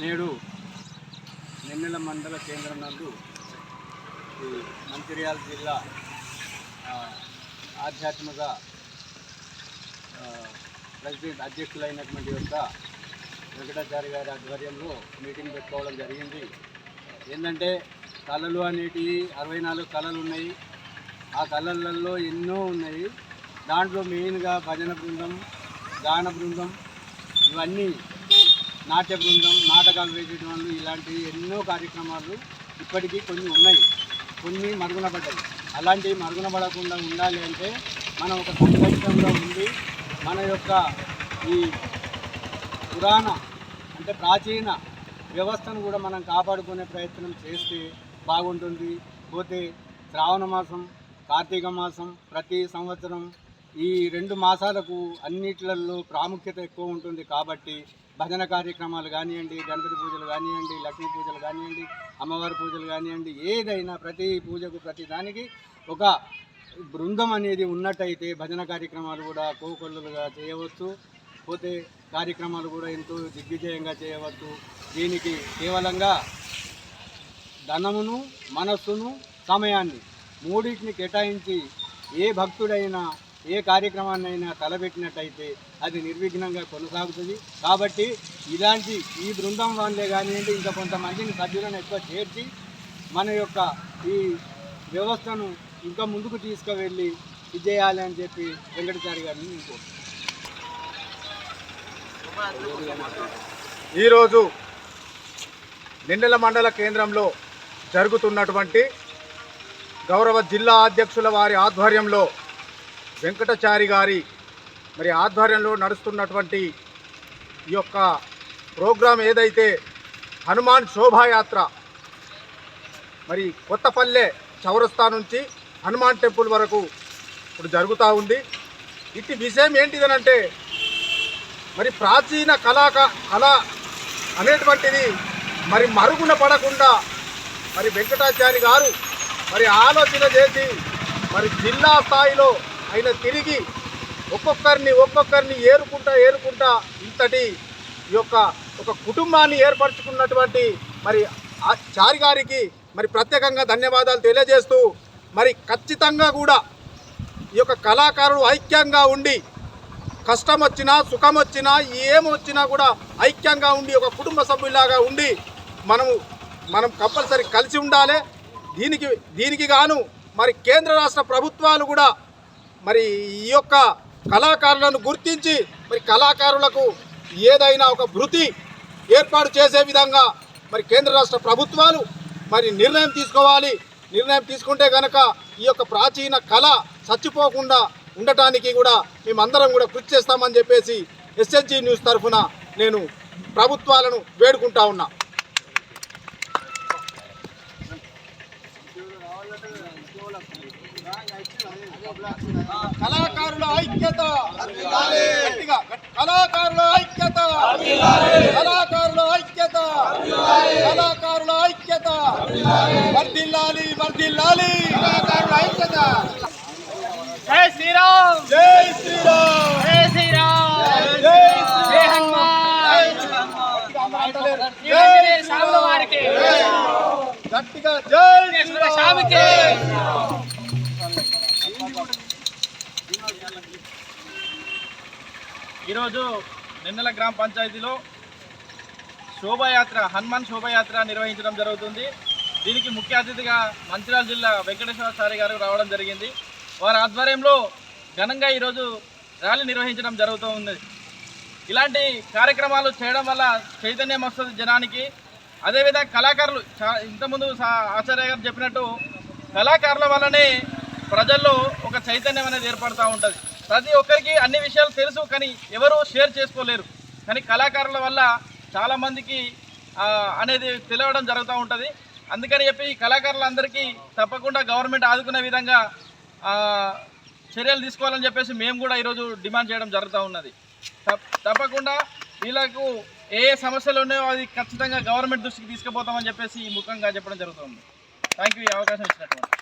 నేడు నిన్నెల మండల కేంద్రం నందు ఈ మంచిర్యాల జిల్లా ఆధ్యాత్మిక ప్రెసిడెంట్ అధ్యక్షులైనటువంటి యొక్క వెంకటాచారి గారి ఆధ్వర్యంలో మీటింగ్ పెట్టుకోవడం జరిగింది. ఏంటంటే కళలు అనేటివి అరవై నాలుగు కళలు ఉన్నాయి. ఆ కళలలో ఎన్నో ఉన్నాయి. దాంట్లో మెయిన్గా భజన బృందం గాన బృందం ఇవన్నీ నాట్య బృందం నాటకాలు వేసేయడం వాళ్ళు ఇలాంటి ఎన్నో కార్యక్రమాలు ఇప్పటికీ కొన్ని ఉన్నాయి. కొన్ని మరుగున పడ్డాయి అలాంటివి మరుగున పడకుండా ఉండాలి అంటే మనం ఒక సంఘటితంగా ఉండి మన యొక్క ఈ పురాణ అంటే ప్రాచీన వ్యవస్థను కూడా మనం కాపాడుకునే ప్రయత్నం చేస్తే బాగుంటుంది. పోతే శ్రావణ మాసం కార్తీక మాసం ప్రతి సంవత్సరం ఈ రెండు మాసాలకు అన్నిట్లలో ప్రాముఖ్యత ఎక్కువ ఉంటుంది కాబట్టి భజన కార్యక్రమాలు కానివ్వండి గణపతి పూజలు కానివ్వండి లక్ష్మీ పూజలు కానివ్వండి అమ్మవారి పూజలు కానివ్వండి ఏదైనా ప్రతి పూజకు ప్రతి దానికి ఒక బృందం అనేది ఉన్నట్టయితే భజన కార్యక్రమాలు కూడా కోకొల్లుగా చేయవచ్చు. పోతే కార్యక్రమాలు కూడా ఎంతో దిగ్విజయంగా చేయవచ్చు. దీనికి కేవలంగా ధనమును మనస్సును సమయాన్ని మూడింటిని కేటాయించి ఏ భక్తుడైనా ఏ కార్యక్రమాన్నైనా తలపెట్టినట్టయితే అది నిర్విఘ్నంగా కొనసాగుతుంది. కాబట్టి ఇలాంటి ఈ బృందం వాళ్ళే కానివ్వండి ఇంకా కొంతమందిని సభ్యులను ఎక్కువ చేర్చి మన యొక్క ఈ వ్యవస్థను ఇంకా ముందుకు తీసుకువెళ్ళి ఇది చేయాలి అని చెప్పి వెంకటచారి గారిని నేను ఈరోజు నిండెల మండల కేంద్రంలో జరుగుతున్నటువంటి గౌరవ జిల్లా అధ్యక్షుల వారి ఆధ్వర్యంలో వెంకటచారి గారి మరి ఆధ్వర్యంలో నడుస్తున్నటువంటి ఈ యొక్క ప్రోగ్రాం ఏదైతే హనుమాన్ శోభాయాత్ర మరి కొత్తపల్లె చౌరస్తా నుంచి హనుమాన్ టెంపుల్ వరకు ఇప్పుడు జరుగుతూ ఉంది. ఇట్టి విషయం ఏంటిదనంటే మరి ప్రాచీన కళాక కళ అనేటువంటిది మరి మరుగున పడకుండా మరి వెంకటాచారి గారు మరి ఆలోచన చేసి మరి జిల్లా స్థాయిలో ఆయన తిరిగి ఒక్కొక్కరిని ఒక్కొక్కరిని ఏరుకుంటా ఏరుకుంటా ఇంతటి ఈ యొక్క ఒక కుటుంబాన్ని ఏర్పరచుకున్నటువంటి మరి ఆ చారి గారికి మరి ప్రత్యేకంగా ధన్యవాదాలు తెలియజేస్తూ మరి ఖచ్చితంగా కూడా ఈ యొక్క కళాకారులు ఐక్యంగా ఉండి కష్టం వచ్చినా సుఖం వచ్చినా ఏమొచ్చినా కూడా ఐక్యంగా ఉండి ఒక కుటుంబ సభ్యులాగా ఉండి మనము మనం కంపల్సరీ కలిసి ఉండాలి. దీనికి దీనికి గాను మరి కేంద్ర రాష్ట్ర ప్రభుత్వాలు కూడా మరి ఈ యొక్క కళాకారులను గుర్తించి మరి కళాకారులకు ఏదైనా ఒక వృత్తి ఏర్పాటు చేసే విధంగా మరి కేంద్ర రాష్ట్ర ప్రభుత్వాలు మరి నిర్ణయం తీసుకోవాలి. నిర్ణయం తీసుకుంటే కనుక ఈ యొక్క ప్రాచీన కళ చచ్చిపోకుండా ఉండటానికి కూడా మేమందరం కూడా కృషి చేస్తామని చెప్పేసి ఎస్ఎస్జి న్యూస్ తరఫున నేను ప్రభుత్వాలను వేడుకుంటా ఉన్నా. కళాకారుల ఐక్యత. కళాకారుల ఐక్యత. కళాకారుల ఐక్యత. కళాకారుల ఐక్యత. వర్ధిల్లాలి వర్ధిల్లాలి. కళాకారుల ఐక్యత. జై శ్రీరామ్. జై శ్రీరామ్. జై శ్రీరామ్. జై జై హనుమాన్. శ్రీ ఆంజనేయ స్వాముల వారికి గట్టిగా జై వెంకటేశ్వర స్వామికి ఈరోజు నిన్నెల గ్రామ పంచాయతీలో శోభాయాత్ర హనుమాన్ శోభాయాత్ర నిర్వహించడం జరుగుతుంది. దీనికి ముఖ్య అతిథిగా మంచిర్యాల జిల్లా వెంకటేశ్వర సారి గారు రావడం జరిగింది. వారి ఆధ్వర్యంలో ఘనంగా ఈరోజు ర్యాలీ నిర్వహించడం జరుగుతూ ఉంది. ఇలాంటి కార్యక్రమాలు చేయడం వల్ల చైతన్యం వస్తుంది జనానికి. అదేవిధంగా కళాకారులు ఇంతకుముందు ఆచార్య గారు చెప్పినట్టు కళాకారుల వల్లనే ప్రజల్లో ఒక చైతన్యం అనేది ఏర్పడుతూ ఉంటుంది. ప్రతి ఒక్కరికి అన్ని విషయాలు తెలుసు కానీ ఎవరు షేర్ చేసుకోలేరు. కానీ కళాకారుల వల్ల చాలామందికి అనేది తెలియడం జరుగుతూ ఉంటుంది. అందుకని చెప్పి ఈ కళాకారులందరికీ తప్పకుండా గవర్నమెంట్ ఆదుకునే విధంగా చర్యలు తీసుకోవాలని చెప్పేసి మేము కూడా ఈరోజు డిమాండ్ చేయడం జరుగుతూ ఉన్నది. తప్పకుండా వీళ్ళకు ఏ ఏ సమస్యలు ఉన్నాయో అది ఖచ్చితంగా గవర్నమెంట్ దృష్టికి తీసుకుపోతామని చెప్పేసి ఈ ముఖంగా చెప్పడం జరుగుతుంది థ్యాంక్ యూ ఈ అవకాశం ఇచ్చినటువంటి.